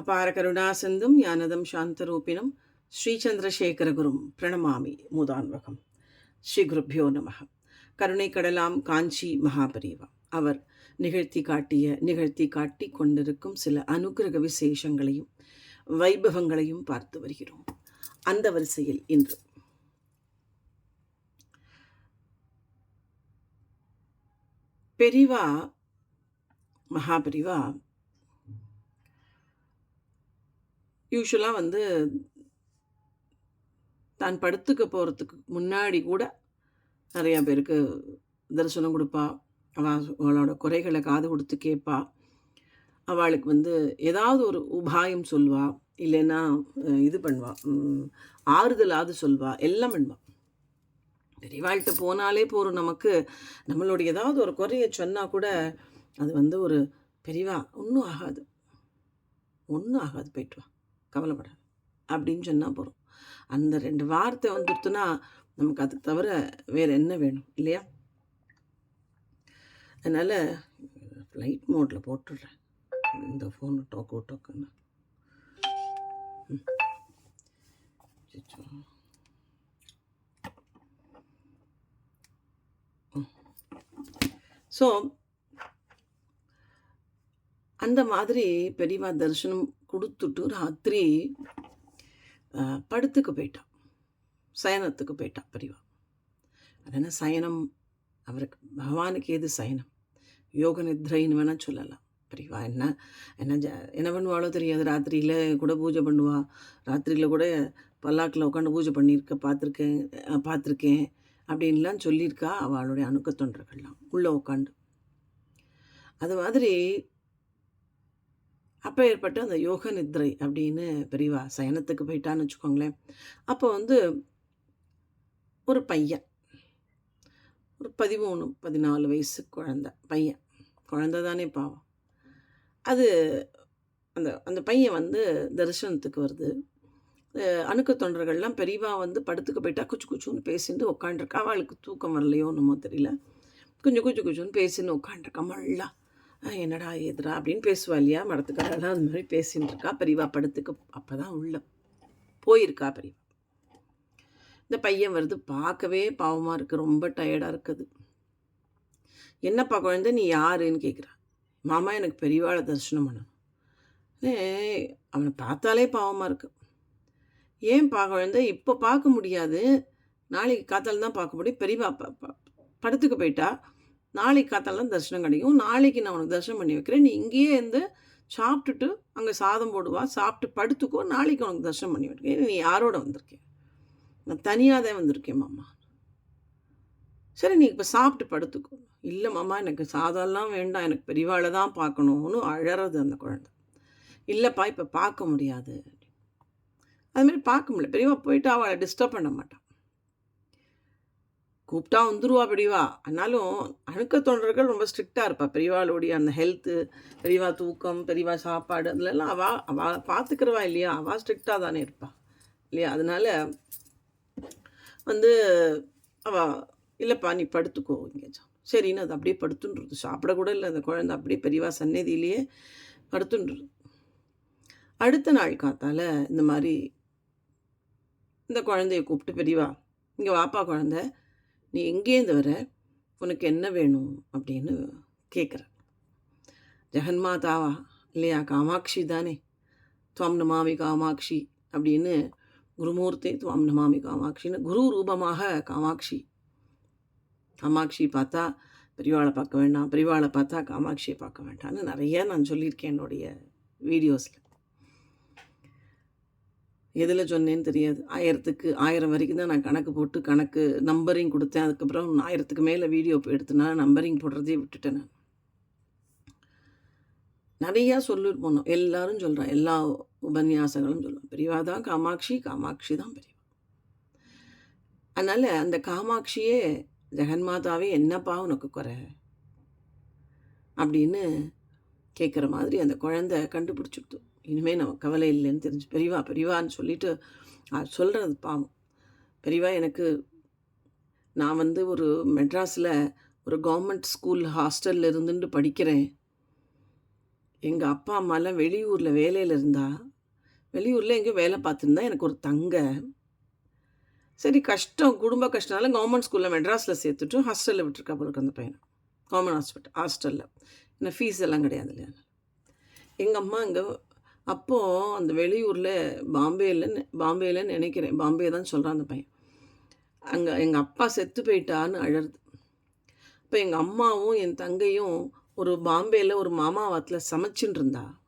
அபார கருணாசிந்தும் ஞானதம் சாந்தரூபிணம் ஸ்ரீச்சந்திரசேகரகுரும் பிரணமாமி மூதான்வகம். ஸ்ரீ குருப்பியோ நமக கருணை கடலாம் காஞ்சி மகாபரிவா. அவர் நிகழ்த்தி காட்டிய நிகழ்த்தி காட்டி கொண்டிருக்கும் சில அனுக்கிரக விசேஷங்களையும் வைபவங்களையும் பார்த்து வருகிறோம். அந்த வரிசையில் இன்று. பெரிவா மகாபெரிவா யூஸ்வலாக வந்து தான் படுத்துக்க போகிறதுக்கு முன்னாடி கூட நிறையா பேருக்கு தரிசனம் கொடுப்பா. அவளோட குறைகளை காது கொடுத்து கேட்பா. அவளுக்கு வந்து ஏதாவது ஒரு உபாயம் சொல்வா. இல்லைன்னா இது பண்ணுவா. ஆறுதலாவது சொல்வா. எல்லாம் பண்ணுவா. பெரியவாழ்கிட்ட போனாலே போகிறோம் நமக்கு. நம்மளுடைய ஏதாவது ஒரு குறைய சொன்னால் கூட அது வந்து ஒரு பெரியவா ஒன்றும் ஆகாது. ஒன்றும் ஆகாது போயிட்டு வா. கவலைப்படாது அப்படின்னு சொன்னால் போகிறோம் அந்த ரெண்டு வார்த்தை வந்துடுத்துன்னா நமக்கு அதுக்கு தவிர வேறு என்ன வேணும் இல்லையா அதனால் ஃப்ளைட் மோட்டில் போட்டுடுறேன் இந்த ஃபோன் டோக்கு டோக்குன்னு ஸோ அந்த மாதிரி பெரியவா தரிசனம் கொடுத்துட்டு ராத்திரி படுத்துக்கு போயிட்டான். சயனத்துக்கு போயிட்டான் பெரியவா. அதனால் சயனம்? அவருக்கு பகவானுக்கு எது சயனம்? யோக நித்ரைன்னு வேணால் சொல்லலாம். பெரியவா என்ன என்ன ஜ என்ன பண்ணுவாளோ தெரியாது. ராத்திரியில் கூட பூஜை பண்ணுவா. ராத்திரியில் கூட பல்லாக்கில் உட்காந்து பூஜை பண்ணியிருக்க பார்த்துருக்கேன் பார்த்துருக்கேன் அப்படின்லாம் சொல்லியிருக்கா அவளுடைய அணுக்க தொண்டர்கள்லாம் உள்ளே உட்காந்து அது மாதிரி அப்போ ஏற்பட்ட அந்த யோக நித்ரை அப்படின்னு பெரியவா சயனத்துக்கு போயிட்டான்னு வச்சுக்கோங்களேன். அப்போ வந்து ஒரு பையன் ஒரு பதிமூணு பதினாலு வயசு குழந்த பையன். குழந்த தானே பாவம். அது அந்த அந்த பையன் வந்து தரிசனத்துக்கு வருது. அணுக்க தொண்டர்கள்லாம் பெரியவா வந்து படுத்துக்கு போயிட்டா குச்சு குச்சுன்னு பேசிட்டு உட்காண்டிருக்கா அவளுக்கு தூக்கம் வரலையோ என்னமோ தெரியல. கொஞ்சம் குச்சு குச்சுன்னு பேசின்னு உட்காண்டிருக்கா மல்லா. என்னடா எதுடா அப்படின்னு பேசுவா இல்லையா? மரத்துக்காரெல்லாம் அந்த மாதிரி பேசின்னு இருக்கா. பெரியவா படுத்துக்கு அப்போ தான் உள்ள போயிருக்கா பெரியவா. இந்த பையன் வருது பார்க்கவே பாவமாக இருக்குது ரொம்ப டயர்டாக இருக்குது. என்னப்பா குழந்தை நீ யாருன்னு கேட்குறா மாமா எனக்கு பெரியவாளை தரிசனம் பண்ணணும். அவனை பார்த்தாலே பாவமாக இருக்கு. ஏன்பா குழந்தை இப்போ பார்க்க முடியாது. நாளைக்கு காத்தால் தான் பார்க்க முடியும். பெரியவா ப- படத்துக்கு போயிட்டா? நாளைக்கு காத்தால தரிசனம் கிடைக்கும். நாளைக்கு நான் உனக்கு தரிசனம் பண்ணி வைக்கிறேன். நீ இங்கேயே இருந்து சாப்பிட்டுட்டு அங்கே சாதம் போடுவா சாப்பிட்டு படுத்துக்கோ. நாளைக்கு உனக்கு தரிசனம் பண்ணி வைக்கிறேன். நீ யாரோட வந்திருக்கேன் நான் தனியாக தான் வந்திருக்கேன் மாமா. சரி நீ இப்போ சாப்பிட்டு படுத்துக்கோ. இல்லை மாமா எனக்கு சாதம்லாம் வேண்டாம். எனக்கு பெரியவாளை தான் பார்க்கணும்னு அழறது அந்த குழந்தை. இல்லைப்பா இப்போ பார்க்க முடியாது. அதுமாரி பார்க்க முடியல. பெரியவா போயிட்டு அவளை டிஸ்டர்ப் பண்ண மாட்டான் கூப்பிட்டா வந்துருவா பெரியவா. ஆனாலும் அணுக்க தொண்டர்கள் ரொம்ப ஸ்ட்ரிக்டாக இருப்பாள் பெரியவாளுடைய அந்த ஹெல்த்து பெரியவா தூக்கம் பெரியவா சாப்பாடு அதுலலாம் அவா அவா பார்த்துக்கிறவா இல்லையா? அவள் ஸ்ட்ரிக்டாக தானே இருப்பாள் இல்லையா? அதனால வந்து அவள் இல்லைப்பா நீ படுத்துக்கோ இங்கே சரின்னு அது அப்படியே படுத்துன்றது. சாப்பிடக்கூட இல்லை அந்த குழந்தை அப்படியே பெரியவா சந்நிதியிலேயே படுத்துன்றது. அடுத்த நாள் காத்தால் இந்த மாதிரி இந்த குழந்தைய கூப்பிட்டு பெரியவா இங்கே வாப்பா குழந்தை. நீ எங்கேருந்து வர? உனக்கு என்ன வேணும்? அப்படின்னு கேட்குற ஜெகன்மாதாவா? இல்லையா? காமாட்சி தானே. துவம்ன நமாமி காமாட்சி அப்படின்னு குருமூர்த்தி துவம் நமாமி காமாட்சின்னு குரு ரூபமாக காமாட்சி. காமாட்சி பார்த்தா பெரியவாளை பார்க்க வேண்டாம். பெரியவாளை பார்த்தா காமாட்சியை பார்க்க வேண்டாம்னு நிறைய நான் சொல்லியிருக்கேன் என்னுடைய வீடியோஸில். எதில் சொன்னேன்னு தெரியாது. ஆயிரத்துக்கு ஆயிரம் வரைக்கும் தான் நான் கணக்கு போட்டு கணக்கு நம்பரிங் கொடுத்தேன். அதுக்கப்புறம் ஆயிரத்துக்கு மேலே வீடியோ எடுத்தனால நம்பரிங் போடுறதே விட்டுட்டேன் நான். நிறையா சொல்லிட்டு போனோம் எல்லாரும் சொல்கிறேன் எல்லா உபன்யாசங்களும் சொல்லுவேன் பெரியவா தான் காமாட்சி காமாட்சி தான் பெரியவா அதனால் அந்த காமாட்சியே ஜெகன்மாதாவே என்னப்பா உனக்கு குறை? அப்படின்னு கேட்குற மாதிரி அந்த குழந்தை கண்டுபிடிச்சிடுது. இனிமேல் நம்ம கவலை இல்லைன்னு தெரிஞ்சு பெரியவா பெரியவான்னு சொல்லிட்டு சொல்கிறது பாவம் பெரியவா எனக்கு நான் வந்து ஒரு மெட்ராஸில் ஒரு கவர்மெண்ட் ஸ்கூல் ஹாஸ்டலில் இருந்துட்டு படிக்கிறேன் எங்கள் அப்பா, அம்மாலாம் வெளியூரில் வேலையில் இருந்தா, வெளியூரில் எங்கேயோ வேலை பார்த்துருந்தா, எனக்கு ஒரு தங்க. சரி கஷ்டம், குடும்ப கஷ்டனால கவர்மெண்ட் ஸ்கூலில் மெட்ராஸில் சேர்த்துட்டு, ஹாஸ்டலில் விட்டுருக்கா போல இருக்கு அந்த பையனை கவர்மெண்ட் ஹாஸ்பிட்டல் ஹாஸ்டலில் ஏன்னா ஃபீஸ் எல்லாம் கிடையாது இல்லையா? எங்கள் அம்மா இங்கே அப்போது அந்த வெளியூரில் பாம்பேயில் பாம்பேயில் நினைக்கிறேன் பாம்பே தான் சொல்கிறான் அந்த பையன். அங்கே எங்கள் அப்பா செத்து போயிட்டான்னு அழறது. இப்போ எங்கள் அம்மாவும், என் தங்கையும் ஒரு பாம்பேயில் ஒரு மாமாவாத்தில் சமைச்சுன்னு இருந்தா.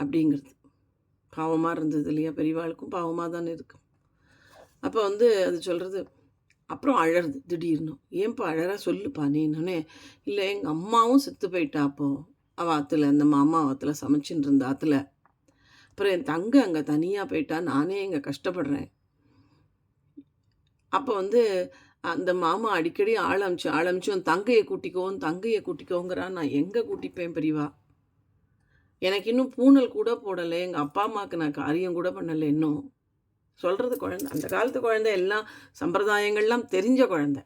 அப்படிங்கிறது. பாவமாக இருந்தது இல்லையா? பெரியவாளுக்கும் பாவமாக தானே இருக்கு. அப்போ வந்து அது சொல்கிறது அப்புறம் அழறது திடீர்னு. "ஏன்பா அழறா? சொல்லுப்பா நீ நீன்னோனே." இல்லை எங்கள் அம்மாவும் செத்து போயிட்டா அப்போது அவள் ஆற்றுல அந்த மாமா ஆற்றுல சமைச்சின்னு இருந்தா ஆற்றுல அப்புறம் என் தங்க அங்கே தனியாக போயிட்டா. நானே இங்கே கஷ்டப்படுறேன்." அப்போ வந்து அந்த மாமா அடிக்கடி ஆள் அனுப்பிச்சு ஆள் "உன் தங்கையை கூட்டிக்கோ, தங்கையை தங்கைய கூட்டிக்கோங்கிறான்." நான் எங்கே கூட்டிப்பேன் பெரியவா? எனக்கு இன்னும் பூனல் கூட போடலை எங்கள் அப்பா, அம்மாவுக்கு நான் காரியம் கூட பண்ணலை இன்னும். சொல்கிறது குழந்தை. அந்த காலத்து குழந்தை எல்லாம் சம்பிரதாயங்கள்லாம் தெரிஞ்ச குழந்தை.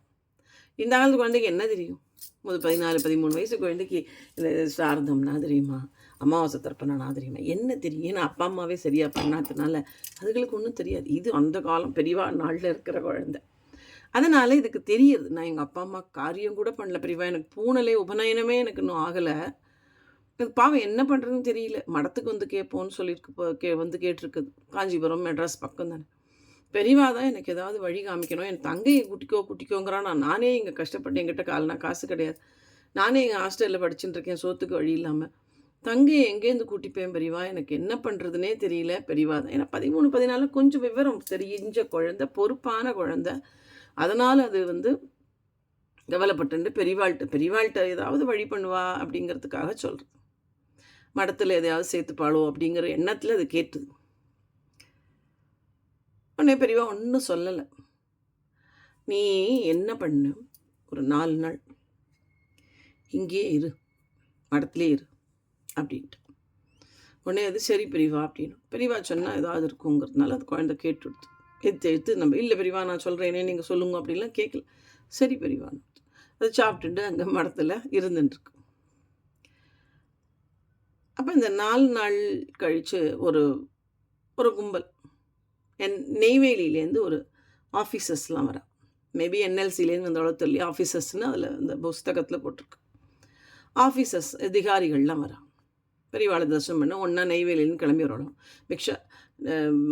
இந்த காலத்து குழந்தைக்கு என்ன தெரியும்? ஒரு 14, 13 வயசு குழந்தைக்கு இந்த சார்தம்னா தெரியுமா? அமாவாசை தர்ப்பணம்னா தெரியுமா? என்ன தெரியும்? ஏன்னா அப்பா, அம்மாவே சரியாக பண்ணாததுனால, அதுகளுக்கு ஒன்றும் தெரியாது. இது அந்த காலம் பெரியவா நாளில் இருக்கிற குழந்தை. அதனால் இதுக்கு தெரியுது. நான் எங்கள் அப்பா, அம்மா காரியம் கூட பண்ணல பெரியவா. எனக்கு பூனலே உபநயனமே எனக்கு இன்னும் ஆகலை எனக்கு பாவம் என்ன பண்ணுறதுன்னு தெரியல. மடத்துக்கு வந்து கேட்போன்னு சொல்லியிருக்கு கே வந்து கேட்டிருக்குது காஞ்சிபுரம், மெட்ராஸ் பக்கம் தானே. பெரியவா தான் எனக்கு ஏதாவது வழி காமிக்கணும். என் தங்கையை குட்டிக்கோ குட்டிக்கோங்கிறான் நான் நானே இங்கே கஷ்டப்பட்டு என்கிட்ட கால்னா காசு கிடையாது. நானே எங்கள் ஹாஸ்டலில் படிச்சுட்டு இருக்கேன். சோத்துக்கு வழி இல்லாமல் தங்கையை எங்கேருந்து கூட்டிப்பேன் பெரியவா? எனக்கு என்ன பண்ணுறதுனே தெரியல. பெரியவா தான். ஏன்னா 13, 14 கொஞ்சம் விவரம் தெரிஞ்ச குழந்தை, பொறுப்பான குழந்தை. அதனால் அது வந்து கவலைப்பட்டு பெரியவாள்கிட்ட பெரியவாள்கிட்ட ஏதாவது வழி பண்ணுவா அப்படிங்கிறதுக்காக சொல்கிறேன் மடத்தில் எதையாவது சேர்த்துப்பாளோ அப்படிங்கிற எண்ணத்தில் அது கேட்டுது. உடனே பெரியவா ஒன்றும் சொல்லலை "நீ என்ன பண்ணு, ஒரு நாலு நாள் இங்கேயே இரு. மடத்துலேயே இரு." அப்படின்ட்டு. உடனே அது சரி பெரியவா அப்படின்னு. பெரியவா சொன்னால் ஏதாவது இருக்குங்கிறதுனால அது குழந்தை கேட்டுடுத்து. எடுத்து எடுத்து நம்ம இல்லை பெரியவா நான் சொல்கிறேனே நீங்கள் சொல்லுங்க." அப்படின்லாம் கேட்கல. சரி பெரியவான்னு. அது சாப்பிட்டுட்டு அங்கே மடத்தில் இருந்துட்டுருக்கு. அப்போ இந்த நாலு நாள் கழித்து ஒரு ஒரு கும்பல். என் நெய்வேலியிலேருந்து ஒரு ஆஃபீஸர்ஸ்லாம் வர மேபி என்எல்சிலேருந்து வந்தாளோ தெரியல. ஆஃபீஸர்ஸ்னு அதில் அந்த புஸ்தகத்தில் போட்டிருக்கு. ஆஃபீஸர்ஸ் அதிகாரிகள்லாம் வரா. பெரியவாளை தரிசனம் பண்ண ஒன்றா நெய்வேலின்னு கிளம்பி வரணும். பிக்ஷா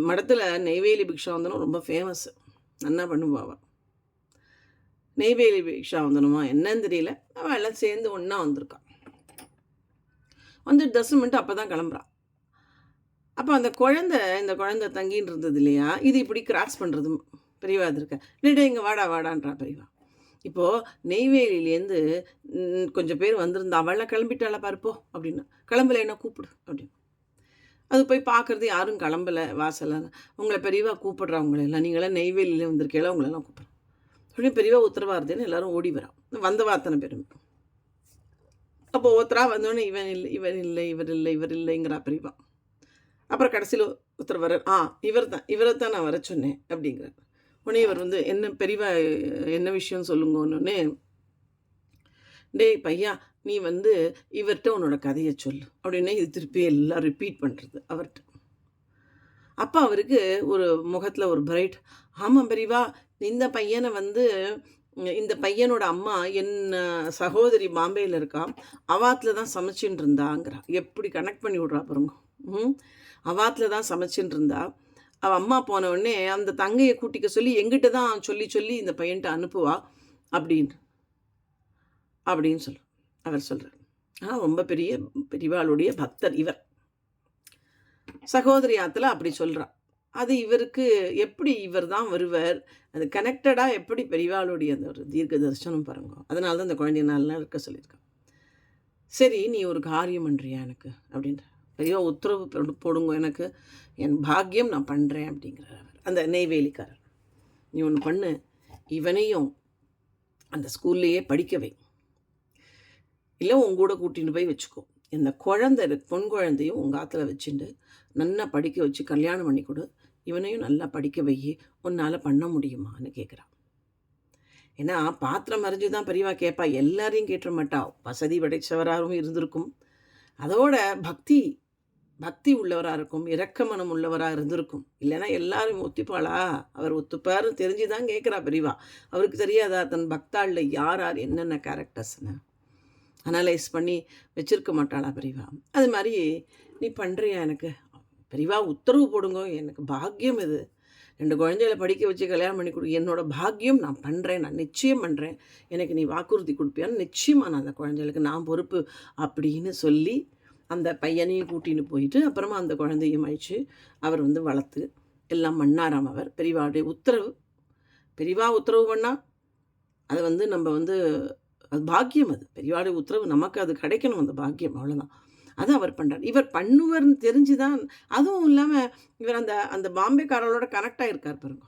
மடத்தில் நெய்வேலி நெய்வேலி பிக்ஷாவந்தனம் ரொம்ப ஃபேமஸ். நன்னா பண்ணுவா அவ. நெய்வேலி பிக்ஷாவந்தனமா என்னன்னு தெரியல. அவள் எல்லாம் சேர்ந்து ஒன்றா வந்திருக்கான் வந்து தரிசனம் பண்ணிட்டு அப்பதான் கிளம்புறான் அப்போ அந்த குழந்தை இந்த குழந்தை தங்கின்னு இருந்தது இல்லையா? இது இப்படி கிராஸ் பண்ணுறது பெரியவா இருக்க இல்லை இங்கே வாடா வாடான்றா" பெரியவா. இப்போது நெய்வேலியிலேருந்து கொஞ்சம் பேர் வந்திருந்தா. அவள கிளம்பிட்டாளா பாருப்போ அப்படின்னு கிளம்பலை என்ன கூப்பிடு" அப்படின்னு. அது போய் பார்க்கறது யாரும் கிளம்பல வாசல்ல. உங்களை பெரியவா கூப்பிடுறா உங்கள எல்லாம். நீங்கலாம் நெய்வேலியில உங்களெல்லாம் கூப்பிட்றேன் உடனே பெரியவா உத்தரவாருதுன்னு எல்லாரும் ஓடி வரான் வந்தவா அத்தனை பேரும். அப்போ ஒருத்தரா வந்தோடனே இவன் இல்லை இவன் இல்லை இவர் இல்லை இவர் இல்லைங்கிறா பெரியவா. அப்புறம் கடைசியில் ஒருத்தர் வர்றார். "ஆ இவர் தான். இவரை தான் நான் வர சொன்னேன்" அப்படிங்கிறார். உடனே இவர் வந்து என்ன பெரியவா என்ன விஷயம் சொல்லுங்கன்னோனே, "டேய் பையா நீ வந்து இவர்கிட்ட உன்னோட கதையை சொல்லு." அப்படின்னே இது திருப்பி எல்லாம் ரிப்பீட் பண்ணுறது அவர்கிட்ட அப்போ அவருக்கு ஒரு முகத்தில் ஒரு பிரைட். ஆமாம் பெரியவா, இந்த பையனை வந்து இந்த பையனோட அம்மா என் சகோதரி பாம்பேயில் இருக்கா. அவாத்தில் தான் சமைச்சின்னு இருந்தாங்கிறா." எப்படி கனெக்ட் பண்ணி விடுறா பாருங்க. ம். அவாத்தில் தான் சமைச்சுன்னு இருந்தா. அவள் அம்மா போன உடனே அந்த தங்கையை கூட்டிக்க சொல்லி எங்கிட்ட தான் சொல்லி சொல்லி இந்த பையன்ட்ட அனுப்புவா அப்படின்னு. அப்படின்னு சொல்லு அவர் சொல்கிறார் ஆனால் ரொம்ப பெரிய பெரியவாளுடைய பக்தர் இவர். சகோதரி ஆத்தில் அப்படி சொல்றா. அது இவருக்கு எப்படி இவர் தான் வருவர்? அது கனெக்டடாக எப்படி பெரியவாளுடைய அந்த ஒரு தீர்க்க தரிசனம் பாருங்க. அதனால தான் இந்த குழந்தைய நாளெலாம் இருக்க சொல்லியிருக்கான் "சரி நீ ஒரு காரியம் பண்ணுறியா எனக்கு?" அப்படின்றா. ஐயோ உத்தரவு போடுங்க எனக்கு. என் பாக்கியம் நான் பண்ணுறேன் அப்படிங்கிறார் அவர். அந்த நெய்வேலிக்காரர். "நீ ஒன்று பண்ணு. இவனையும் அந்த ஸ்கூல்லையே படிக்க வை. உங்க கூட கூட்டிகிட்டு போய் வச்சுக்கோ. இந்த குழந்தை பொன் குழந்தையும் உங்க ஆற்றுல வச்சுண்டு நல்லா படிக்க வச்சு கல்யாணம் பண்ணி கொடு. இவனையும் நல்லா படிக்க வை உன்னால் பண்ண முடியுமான்னு?" கேட்குறான் ஏன்னா பாத்திரம் அறிஞ்சு தான் பெரியவா கேட்பா. எல்லாரையும் கேட்டுற மாட்டா. வசதி படைச்சவராகவும் இருந்திருக்கும். அதோட பக்தி பக்தி உள்ளவராக இருக்கும். இரக்க மனம் இருந்திருக்கும். இல்லைன்னா எல்லாரும் ஒத்துப்பாளா? அவர் ஒத்துப்பாருன்னு தெரிஞ்சு தான் கேட்குறா பெரியவா. அவருக்கு தெரியாதா தன் பக்தாளில் யார் யார் என்னென்ன கேரக்டர்ஸ்னு அனலைஸ் பண்ணி வச்சிருக்க மாட்டாளா பெரியவா? அது மாதிரி நீ பண்ணுறியா எனக்கு? பெரியவா உத்தரவு போடுங்க எனக்கு பாக்கியம் இது. ரெண்டு குழந்தைகள படிக்க வச்சு கல்யாணம் பண்ணி கொடு என்னோடய பாக்கியம் நான் பண்ணுறேன் நான் நிச்சயம் பண்ணுறேன் எனக்கு நீ வாக்குறுதி கொடுப்பியான்னு நிச்சயமா நான் அந்த குழந்தைகளுக்கு நான் பொறுப்பு அப்படின்னு சொல்லி, அந்த பையனையும் கூட்டின்னு போயிட்டு, அப்புறமா அந்த குழந்தையும் அழைச்சு, அவர் வந்து வளர்த்து, எல்லாம் மண்ணாராம் அவர். பெரியவாவுடைய உத்தரவு. பெரியவா உத்தரவு பண்ணால் அது வந்து நம்ம வந்து அது பாக்கியம் அது. பெரியவாடைய உத்தரவு நமக்கு அது கிடைக்கணும் அந்த பாக்கியம். அவ்வளோதான். அது அவர் பண்ணுறார் இவர் பண்ணுவார்ன்னு தெரிஞ்சு தான் அதுவும் இல்லாமல் இவர் அந்த அந்த பாம்பேக்காரர்களோட கனெக்ட் ஆகிருக்கார் பாருங்க.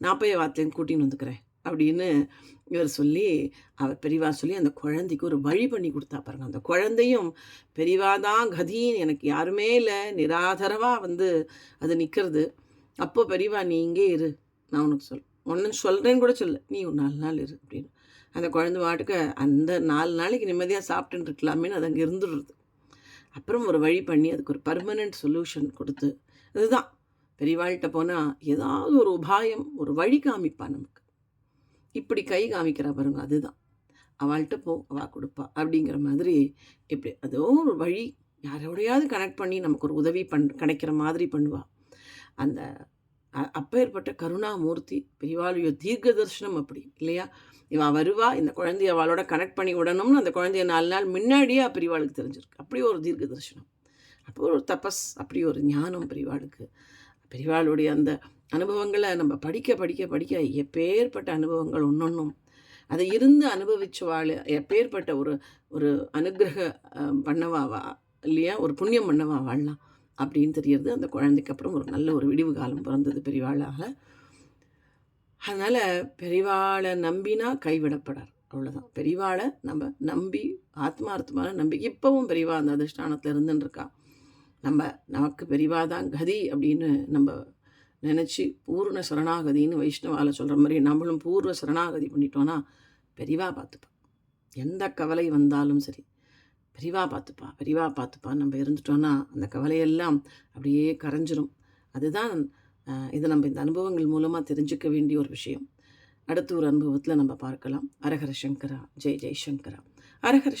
நான் போய் வார்த்தையும் கூட்டின்னு வந்துக்கிறேன். அப்படின்னு இவர் சொல்லி, அவர் பெரியவா சொல்லி அந்த குழந்தைக்கு ஒரு வழி பண்ணி கொடுத்தா பாருங்க. அந்த குழந்தையும் பெரியவா தான் கதின்னு எனக்கு யாருமே இல்லை நிராதரவாக வந்து அது நிற்கிறது அப்போ பெரியவா நீ இங்கே இரு. நான் உனக்கு சொல் ஒன்று சொல்கிறேன்னு கூட சொல்லு நீ ஒரு நாலு நாள் இரு அப்படின்னு. அந்த குழந்தை வாட்டுக்கு அந்த நாலு நாளைக்கு நிம்மதியாக சாப்பிட்டுன்னு இருக்கலாமேன்னு அது அங்கே இருந்துடுறது அப்புறம் ஒரு வழி பண்ணி அதுக்கு ஒரு பெர்மனன்ட் சொல்யூஷன் கொடுத்து இதுதான் பெரியவாழ்கிட்ட போனால் ஏதாவது ஒரு உபாயம், ஒரு வழி காமிப்பா நமக்கு. இப்படி கை காமிக்கிறா பாருங்க அதுதான். அவள்கிட்ட போ, அவள் கொடுப்பா அப்படிங்கிற மாதிரி இப்படி அதோ ஒரு வழி யாரோடையாவது கனெக்ட் பண்ணி நமக்கு ஒரு உதவி பண் கிடைக்கிற மாதிரி பண்ணுவாள் அந்த அ அப்பேற்பட்ட கருணாமூர்த்தி பெரியவாளுடைய தீர்க்க தரிசனம் அப்படி இல்லையா? இவா வருவா, இந்த குழந்தைய அவளோட கனெக்ட் பண்ணி விடணும்னு அந்த குழந்தைய நாலு நாள் முன்னாடியே பெரியவாளுக்கு தெரிஞ்சிருக்கு. அப்படி ஒரு தீர்க்க தரிசனம். அப்போ ஒரு தபஸ், அப்படி ஒரு ஞானம் பெரியவாளுக்கு. பெரியவாளுடைய அந்த அனுபவங்களை நம்ம படிக்க படிக்க படிக்க எப்பேர்ப்பட்ட அனுபவங்கள் ஒன்றொன்றும் அதை இருந்து அனுபவிச்சவாளு எப்பேர்ப்பட்ட ஒரு ஒரு அனுக்கிரக பண்ணவாவா பண்ணவா இல்லையா? ஒரு புண்ணியம் பண்ணவா வாழலாம் அப்படின்னு தெரியறது அந்த குழந்தைக்கு அப்புறம் ஒரு நல்ல ஒரு விடிவு காலம் பிறந்தது பெரியவாளாக அதனால் பெரியவாளை நம்பினா கைவிடப்படார். அவ்வளோதான். பெரியவாளை நம்ம நம்பி ஆத்மார்த்தமான நம்பி இப்போவும் பெரியவா அந்த அதிர்ஷ்டானத்தில் இருந்துன்னு இருக்கா. நம்ம நமக்கு பெரியவா தான் கதி அப்படின்னு நம்ம நினச்சி பூர்ண சரணாகதின்னு வைஷ்ணவால சொல்கிற மாதிரி நம்மளும் பூர்வ சரணாகதி பண்ணிட்டோன்னா பெரிவாக பார்த்துப்பா. எந்த கவலை வந்தாலும் சரி, பெரியவா பார்த்துப்பா, பெரியவா பார்த்துப்பா நம்ம இருந்துட்டோன்னா அந்த கவலையெல்லாம் அப்படியே கரைஞ்சிரும். அதுதான் இது நம்ம இந்த அனுபவங்கள் மூலமாக தெரிஞ்சுக்க வேண்டிய ஒரு விஷயம். அடுத்த ஒரு அனுபவத்தில் நம்ம பார்க்கலாம். அரஹர சங்கரா, ஜெய் ஜெய் சங்கரா.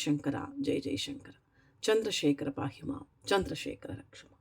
சங்கரா, ஜெய் ஜெய்சங்கரா சந்திரசேகர பாகிமா சந்திரசேகர ரக்ஷமா